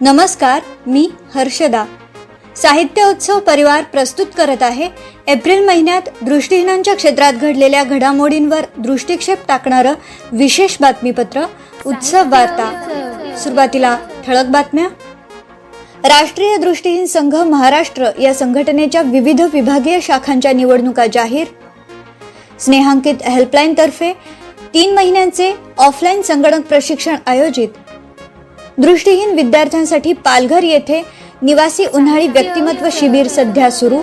नमस्कार मी हर्षदा. साहित्य उत्सव परिवार प्रस्तुत करत आहे. एप्रिल महिन्यात दृष्टीहीनांच्या क्षेत्रात घडलेल्या घडामोडींवर दृष्टिक्षेप टाकणारं विशेष बातमीपत्र उत्सव वार्ता. सुरुवातीला ठळक बातम्या. राष्ट्रीय दृष्टीहीन संघ महाराष्ट्र या संघटनेच्या विविध विभागीय शाखांच्या निवडणुका जाहीर. स्नेहांकित हेल्पलाईनतर्फे तीन महिन्यांचे ऑफलाईन संगणक प्रशिक्षण आयोजित. दृष्टीहीन विद्यार्थ्यांसाठी पालघर येथे निवासी उन्हाळी व्यक्तिमत्व शिबिर सध्या सुरू.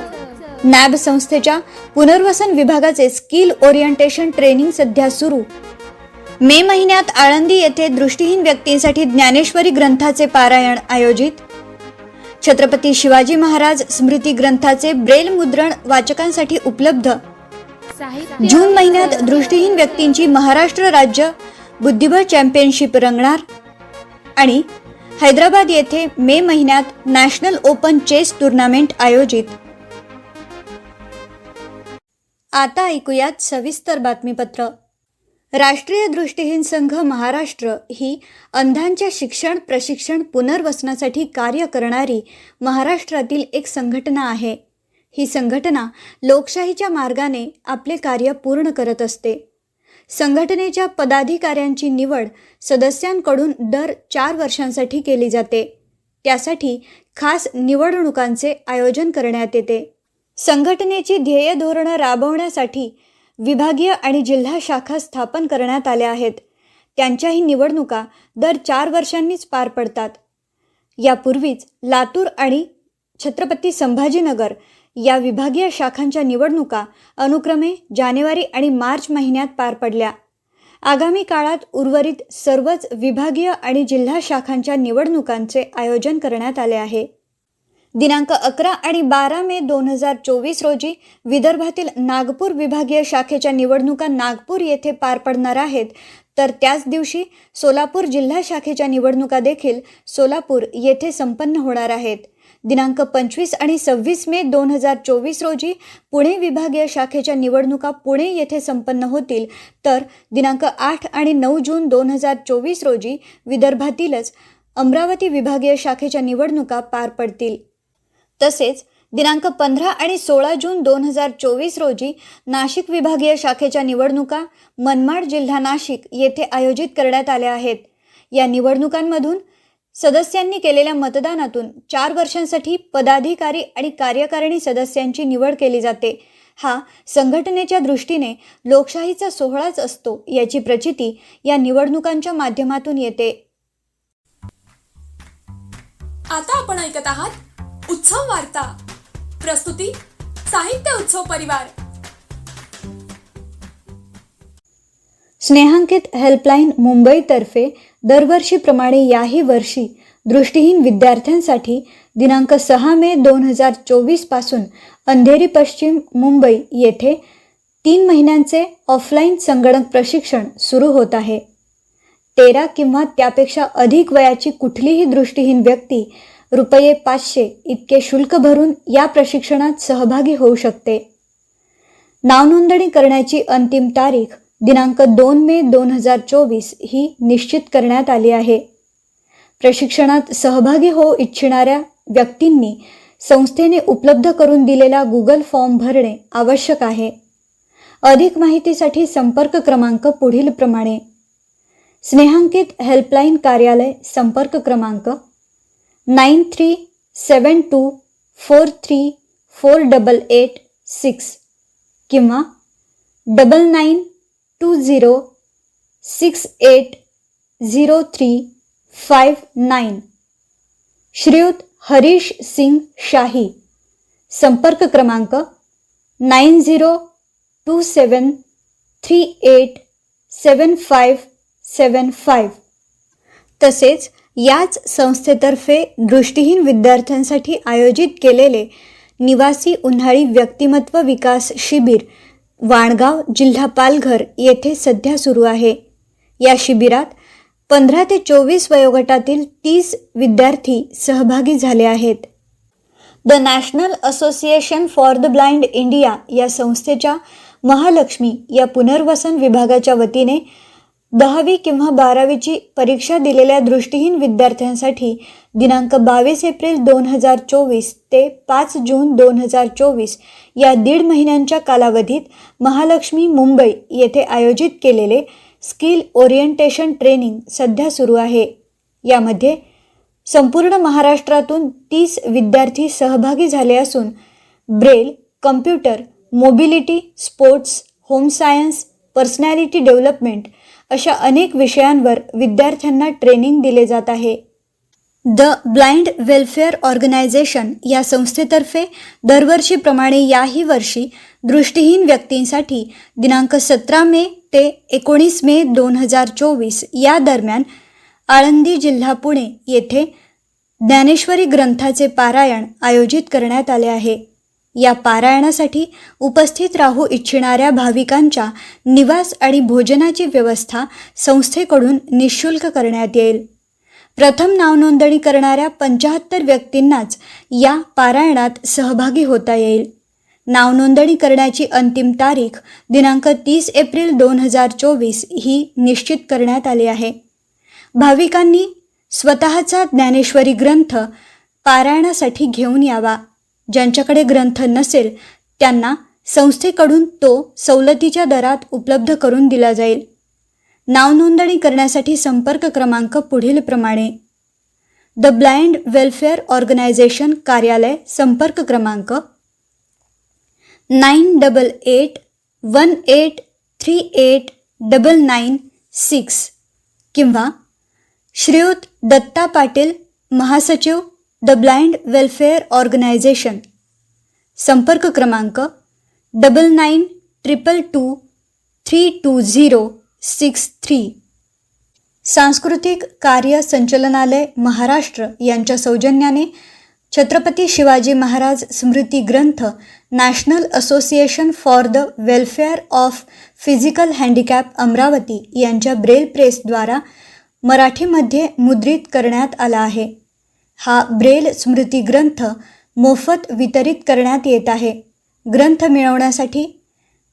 नॅब संस्थेच्या पुनर्वसन विभागाचे स्किल ओरिएंटेशन ट्रेनिंग सध्या सुरू. मे महिन्यात आळंदी येथे दृष्टीहीन व्यक्तींसाठी ज्ञानेश्वरी ग्रंथाचे पारायण आयोजित. छत्रपती शिवाजी महाराज स्मृती ग्रंथाचे ब्रेल मुद्रण वाचकांसाठी उपलब्ध. जून महिन्यात दृष्टीहीन व्यक्तींची महाराष्ट्र राज्य बुद्धिबळ चॅम्पियनशिप रंगणार. आणि हैदराबाद येथे मे महिन्यात नॅशनल ओपन चेस टुर्नामेंट आयोजित. आता ऐकूयात सविस्तर बातमीपत्र. राष्ट्रीय दृष्टीहीन संघ महाराष्ट्र ही अंधांच्या शिक्षण प्रशिक्षण पुनर्वसनासाठी कार्य करणारी महाराष्ट्रातील एक संघटना आहे. ही संघटना लोकशाहीच्या मार्गाने आपले कार्य पूर्ण करत असते. संघटनेच्या पदाधिकाऱ्यांची निवड सदस्यांकडून दर चार वर्षांसाठी केली जाते. त्यासाठी खास निवडणुकांचे आयोजन करण्यात येते. संघटनेची ध्येय धोरणं राबवण्यासाठी विभागीय आणि जिल्हा शाखा स्थापन करण्यात आल्या आहेत. त्यांच्याही निवडणुका दर चार वर्षांनीच पार पडतात. यापूर्वीच लातूर आणि छत्रपती संभाजीनगर या विभागीय शाखांच्या निवडणुका अनुक्रमे जानेवारी आणि मार्च महिन्यात पार पडल्या. आगामी काळात उर्वरित सर्वच विभागीय आणि जिल्हा शाखांच्या निवडणुकांचे आयोजन करण्यात आले आहे. दिनांक अकरा आणि बारा मे दोन हजार चोवीस रोजी विदर्भातील नागपूर विभागीय शाखेच्या निवडणुका नागपूर येथे पार पडणार आहेत तर त्याच दिवशी सोलापूर जिल्हा शाखेच्या निवडणुका देखील सोलापूर येथे संपन्न होणार आहेत. दिनांक पंचवीस आणि सव्वीस मे दोन हजार चोवीस रोजी पुणे विभागीय शाखेच्या निवडणुका पुणे येथे संपन्न होतील. तर दिनांक आठ आणि नऊ जून दोन हजार चोवीस रोजी विदर्भातीलच अमरावती विभागीय शाखेच्या निवडणुका पार पडतील. तसेच दिनांक पंधरा आणि सोळा जून दोन हजार चोवीस रोजी नाशिक विभागीय शाखेच्या निवडणुका मनमाड जिल्हा नाशिक येथे आयोजित करण्यात आल्या आहेत. या निवडणुकांमधून सदस्यांनी केलेल्या मतदानातून चार वर्षांसाठी पदाधिकारी आणि कार्यकारिणी सदस्यांची निवड केली जाते. हा संघटनेच्या दृष्टीने लोकशाहीचा सोहळाच असतो याची प्रचिती या निवडणुकांच्या माध्यमातून येते. आता आपण ऐकत आहात उत्सव वार्ता. प्रस्तुती साहित्य उत्सव परिवार. स्नेहांकित हेल्पलाईन मुंबईतर्फे दरवर्षीप्रमाणे याही वर्षी दृष्टीहीन विद्यार्थ्यांसाठी दिनांक सहा मे दोन हजार चोवीसपासून अंधेरी पश्चिम मुंबई येथे तीन महिन्यांचे ऑफलाईन संगणक प्रशिक्षण सुरू होत आहे. तेरा किंवा त्यापेक्षा अधिक वयाची कुठलीही दृष्टीहीन व्यक्ती रुपये पाचशे इतके शुल्क भरून या प्रशिक्षणात सहभागी होऊ शकते. नावनोंदणी करण्याची अंतिम तारीख दिनांक दोन मे दोन हजार चोवीस ही निश्चित करण्यात आली आहे. प्रशिक्षणात सहभागी होऊ इच्छिणाऱ्या व्यक्तींनी संस्थेने उपलब्ध करून दिलेला गुगल फॉर्म भरणे आवश्यक आहे. अधिक माहितीसाठी संपर्क क्रमांक पुढील प्रमाणे. स्नेहांकित हेल्पलाईन कार्यालय संपर्क क्रमांक nine three seven two four three four double eight six किंवा double nine two zero six eight zero three five nine श्रीयुत हरीश सिंग शाही. संपर्क क्रमांक nine zero two seven three eight seven five seven five तसेच याच संस्थेतर्फे दृष्टीहीन विद्यार्थ्यांसाठी आयोजित केलेले निवासी उन्हाळी व्यक्तिमत्व विकास शिबिर वाणगाव जिल्हा पालघर येथे सध्या सुरू आहे. या शिबिरात पंधरा ते चोवीस वयोगटातील तीस विद्यार्थी सहभागी झाले आहेत. The national association for the blind India या संस्थेच्या महालक्ष्मी या पुनर्वसन विभागाच्या वतीने दहावी किंवा बारावीची परीक्षा दिलेल्या दृष्टीहीन विद्यार्थ्यांसाठी दिनांक बावीस एप्रिल दोन हजार चोवीस ते पाच जून दोन हजार चोवीस या दीड महिन्यांच्या कालावधीत महालक्ष्मी मुंबई येथे आयोजित केलेले स्किल ओरिएंटेशन ट्रेनिंग सध्या सुरू आहे. यामध्ये संपूर्ण महाराष्ट्रातून तीस विद्यार्थी सहभागी झाले असून braille computer mobility sports home science personality development अशा अनेक विषयांवर विद्यार्थ्यांना ट्रेनिंग दिले जात आहे. द ब्लाइंड वेलफेअर ऑर्गनायझेशन या संस्थेतर्फे दरवर्षीप्रमाणे याही वर्षी दृष्टीहीन व्यक्तींसाठी दिनांक सतरा मे ते एकोणीस मे दोन हजार चोवीस या दरम्यान आळंदी जिल्हा पुणे येथे ज्ञानेश्वरी ग्रंथाचे पारायण आयोजित करण्यात आले आहे. या पारायणासाठी उपस्थित राहू इच्छिणाऱ्या भाविकांच्या निवास आणि भोजनाची व्यवस्था संस्थेकडून निशुल्क करण्यात येईल. प्रथम नावनोंदणी करणाऱ्या पंचाहत्तर व्यक्तींनाच या पारायणात सहभागी होता येईल. नावनोंदणी करण्याची अंतिम तारीख दिनांक तीस एप्रिल दोन हजार चोवीस ही निश्चित करण्यात आली आहे. भाविकांनी स्वतःचा ज्ञानेश्वरी ग्रंथ पारायणासाठी घेऊन यावा. ज्यांच्याकडे ग्रंथ नसेल त्यांना संस्थेकडून तो सवलतीच्या दरात उपलब्ध करून दिला जाईल. नावनोंदणी करण्यासाठी संपर्क क्रमांक पुढीलप्रमाणे द ब्लाइंड वेलफेअर ऑर्गनायझेशन कार्यालय संपर्क क्रमांक nine double eight one eight three eight double nine six किंवा श्रीयुत दत्ता पाटील महासचिव द ब्लाइंड वेलफेअर ऑर्गनायझेशन. संपर्क क्रमांक double nine triple two three two zero six three सांस्कृतिक कार्य संचलनालय महाराष्ट्र यांच्या सौजन्याने छत्रपती शिवाजी महाराज स्मृती ग्रंथ national association for the welfare of physical handicap Amravati यांच्या ब्रेल प्रेसद्वारा मराठीमध्ये मुद्रित करण्यात आला आहे. हा ब्रेल स्मृती ग्रंथ मोफत वितरित करण्यात येत आहे. ग्रंथ मिळवण्यासाठी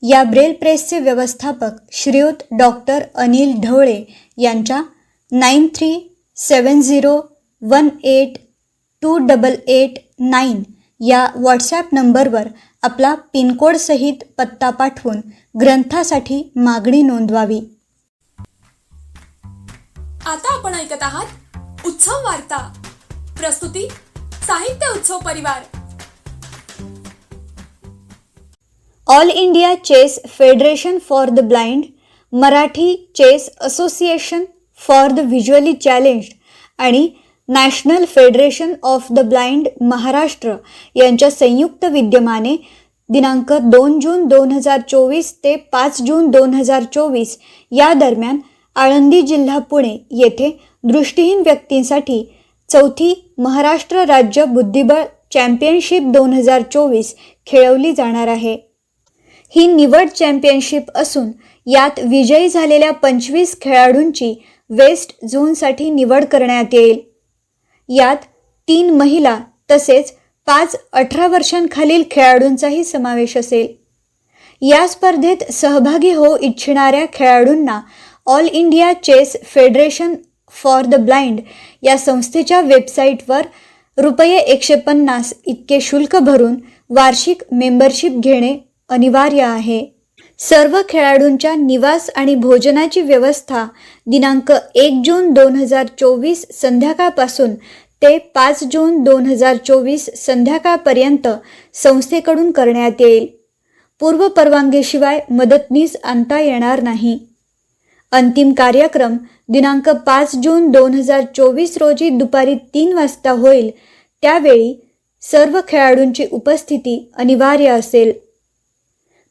या ब्रेल प्रेसचे व्यवस्थापक श्रीयुत डॉक्टर अनिल ढवळे यांच्या nine three seven zero one eight two double eight nine या व्हॉट्सॲप नंबरवर आपला पिनकोडसहित पत्ता पाठवून ग्रंथासाठी मागणी नोंदवावी. आता आपण ऐकत आहात उत्सव वार्ता. प्रस्तुती साहित्य उत्सव परिवार. All India chess federation for the blind Marathi chess association for the visually challenged आणि national federation of the blind Maharashtra यांच्या संयुक्त विद्यमाने दिनांक दोन जून दोन हजार चोवीस ते पाच जून दोन हजार चोवीस या दरम्यान आळंदी जिल्हा पुणे येथे दृष्टीहीन व्यक्तींसाठी चौथी महाराष्ट्र राज्य बुद्धिबळ चॅम्पियनशिप दोन हजार चोवीस खेळवली जाणार आहे. ही निवड चॅम्पियनशिप असून यात विजयी झालेल्या पंचवीस खेळाडूंची वेस्ट झोनसाठी निवड करण्यात येईल. यात तीन महिला तसेच पाच अठरा वर्षांखालील खेळाडूंचाही समावेश असेल. या स्पर्धेत सहभागी होऊ इच्छिणाऱ्या खेळाडूंना all India chess federation for the blind या संस्थेच्या वेबसाईटवर रुपये एकशे पन्नास इतके शुल्क भरून वार्षिक मेंबरशिप घेणे अनिवार्य आहे. सर्व खेळाडूंच्या निवास आणि भोजनाची व्यवस्था दिनांक एक जून दोन हजार चोवीस संध्याकाळपासून ते पाच जून दोन हजार चोवीस संध्याकाळपर्यंत संस्थेकडून करण्यात येईल. पूर्व परवानगीशिवाय मदतनीस आणता येणार नाही. अंतिम कार्यक्रम दिनांक पाच जून दोन हजार चोवीस रोजी दुपारी तीन वाजता होईल. त्यावेळी सर्व खेळाडूंची उपस्थिती अनिवार्य असेल.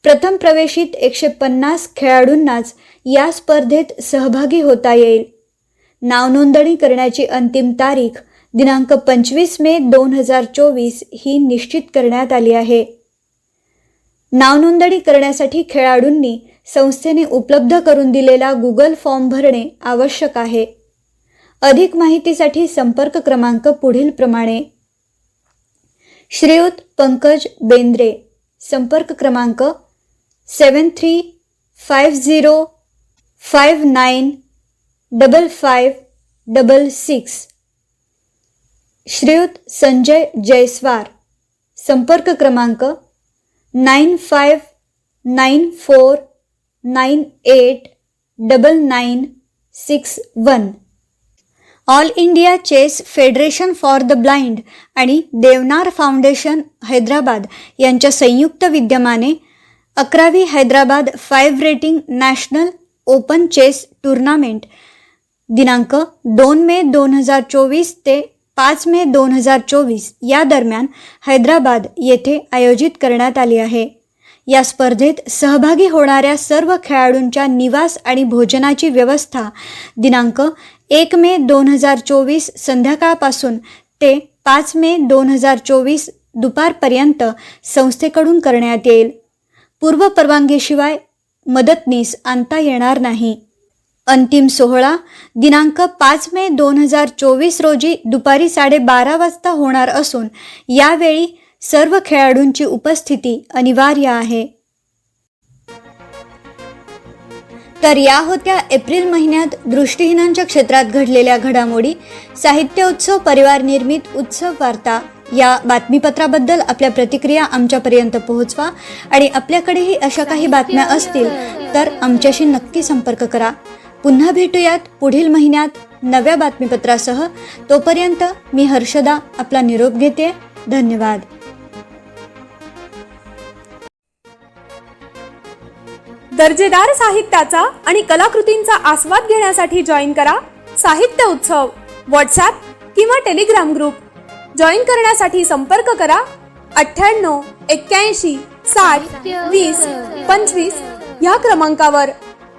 प्रथम प्रवेशित एकशे पन्नास खेळाडूंनाच या स्पर्धेत सहभागी होता येईल. नावनोंदणी करण्याची अंतिम तारीख दिनांक पंचवीस मे दोन हजार चोवीस ही निश्चित करण्यात आली आहे. नावनोंदणी करण्यासाठी खेळाडूंनी संस्थेने उपलब्ध करून दिलेला गुगल फॉर्म भरणे आवश्यक आहे. अधिक माहितीसाठी संपर्क क्रमांक पुढीलप्रमाणे श्रीयुत पंकज बेंद्रे. संपर्क क्रमांक seven three five zero five nine double five double six. Shriyut Sanjay Jaiswar. संपर्क क्रमांक nine five nine four nine eight double nine six one all India chess federation for the blind आणि देवनार फाउंडेशन हैदराबाद यांच्या संयुक्त विद्यमाने अकरावी Hyderabad five rating national open chess tournament दिनांक दोन मे दोन हजार चोवीस ते पाच मे दोन हजार चोवीस या दरम्यान हैदराबाद येथे आयोजित करण्यात आली आहे. या स्पर्धेत सहभागी होणाऱ्या सर्व खेळाडूंच्या निवास आणि भोजनाची व्यवस्था दिनांक एक मे दोन हजार चोवीस संध्याकाळपासून ते पाच मे दोन हजार चोवीस दुपारपर्यंत संस्थेकडून करण्यात येईल. पूर्व परवानगीशिवाय मदतनीस आणता येणार नाही. अंतिम सोहळा. दिनांक पाच मे दोन हजार चोवीस रोजी दुपारी साडेबारा वाजता होणार असून यावेळी सर्व खेळाडूंची उपस्थिती अनिवार्य आहे. तर या होत्या एप्रिल महिन्यात दृष्टीहीनांच्या क्षेत्रात घडलेल्या घडामोडी. साहित्य उत्सव परिवार निर्मित उत्सव वार्ता या बातमीपत्राबद्दल आपल्या प्रतिक्रिया आमच्यापर्यंत पोहोचवा आणि आपल्याकडेही अशा काही बातम्या असतील तर आमच्याशी नक्की संपर्क करा. पुन्हा भेटूयात पुढील महिन्यात नव्या बातमीपत्रासह. तोपर्यंत मी हर्षदा आपला निरोप घेते. धन्यवाद. दर्जेदार साहित्याचा आणि कलाकृतींचा आस्वाद घेण्यासाठी जॉईन करा साहित्य उत्सव. व्हॉट्सॲप किंवा टेलिग्राम ग्रुप. जॉईन करण्यासाठी संपर्क करा अठ्ठ्याण्णव एक्क्याऐंशी साठ वीस पंचवीस ह्या क्रमांकावर.